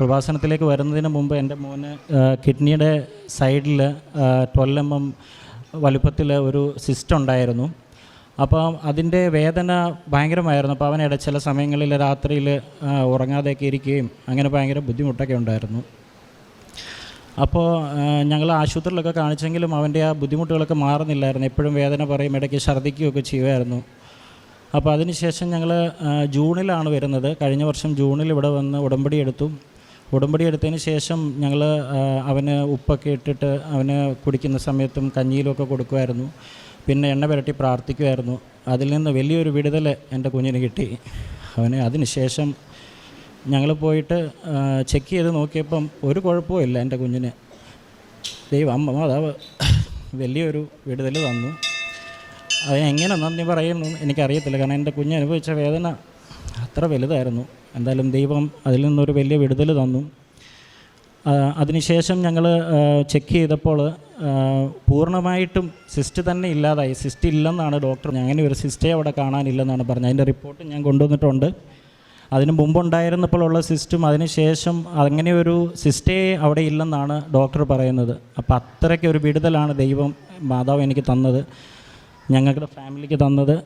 കൃപാസനത്തിലേക്ക് വരുന്നതിന് മുമ്പ് എന്റെ മോന് കിഡ്നിയുടെ സൈഡിൽ ട്വൽവ് എം എം വലുപ്പത്തിൽ ഒരു സിസ്റ്റ് ഉണ്ടായിരുന്നു. അപ്പോൾ അതിന്റെ വേദന ഭയങ്കരമായിരുന്നു. അപ്പോൾ അവനിട ചില സമയങ്ങളിൽ രാത്രിയിൽ ഉറങ്ങാതെയൊക്കെ ഇരിക്കുകയും അങ്ങനെ ഭയങ്കര ബുദ്ധിമുട്ടൊക്കെ ഉണ്ടായിരുന്നു. അപ്പോൾ ഞങ്ങൾ ആശുപത്രിയിലൊക്കെ കാണിച്ചെങ്കിലും അവന്റെ ആ ബുദ്ധിമുട്ടുകളൊക്കെ മാറുന്നില്ലായിരുന്നു. എപ്പോഴും വേദന പറയും ഇടയ്ക്ക് ഛർദ്ദിക്കുകയൊക്കെ ചെയ്യുമായിരുന്നു. അപ്പോൾ അതിനുശേഷം ഞങ്ങൾ ജൂണിലാണ് വരുന്നത്. കഴിഞ്ഞ വർഷം ജൂണിൽ ഇവിടെ വന്ന് ഉടമ്പടി എടുത്തു. ഉടമ്പടി എടുത്തതിന് ശേഷം ഞങ്ങൾ അവന് ഉപ്പൊക്കെ ഇട്ടിട്ട് അവന് കുടിക്കുന്ന സമയത്തും കഞ്ഞിയിലൊക്കെ കൊടുക്കുമായിരുന്നു. പിന്നെ എണ്ണ പുരട്ടി പ്രാർത്ഥിക്കുമായിരുന്നു. അതിൽ നിന്ന് വലിയൊരു വിടുതൽ എന്റെ കുഞ്ഞിന് കിട്ടി. അവന് അതിനുശേഷം ഞങ്ങൾ പോയിട്ട് ചെക്ക് ചെയ്ത് നോക്കിയപ്പം ഒരു കുഴപ്പവും ഇല്ല എന്റെ കുഞ്ഞിന്. ദൈവം അമ്മ മാതാവ് വലിയൊരു വിടുതൽ തന്നു. അതിനെങ്ങനെ നന്ദി പറയുന്നു എനിക്കറിയത്തില്ല. കാരണം എന്റെ കുഞ്ഞ് അനുഭവിച്ച വേദന അത്ര വലുതായിരുന്നു. എന്തായാലും ദൈവം അതിൽ നിന്നൊരു വലിയ വിടുതൽ തന്നു. അതിനുശേഷം ഞങ്ങൾ ചെക്ക് ചെയ്തപ്പോൾ പൂർണമായിട്ടും സിസ്റ്റ് തന്നെ ഇല്ലാതായി. സിസ്റ്റ് ഇല്ലെന്നാണ് ഡോക്ടർ അങ്ങനെ ഒരു സിസ്റ്റേ അവിടെ കാണാനില്ലെന്നാണ് പറഞ്ഞത്. അതിന്റെ റിപ്പോർട്ട് ഞാൻ കൊണ്ടുവന്നിട്ടുണ്ട്. അതിന് മുമ്പുണ്ടായിരുന്നപ്പോഴുള്ള സിസ്റ്റും അതിനുശേഷം അങ്ങനെ ഒരു സിസ്റ്റേ അവിടെ ഇല്ലെന്നാണ് ഡോക്ടർ പറയുന്നത്. അപ്പോൾ അത്രയ്ക്ക് ഒരു വിടുതലാണ് ദൈവം മാതാവ് എനിക്ക് തന്നത്. ഞങ്ങളുടെ ഫാമിലിക്ക് തന്നത്.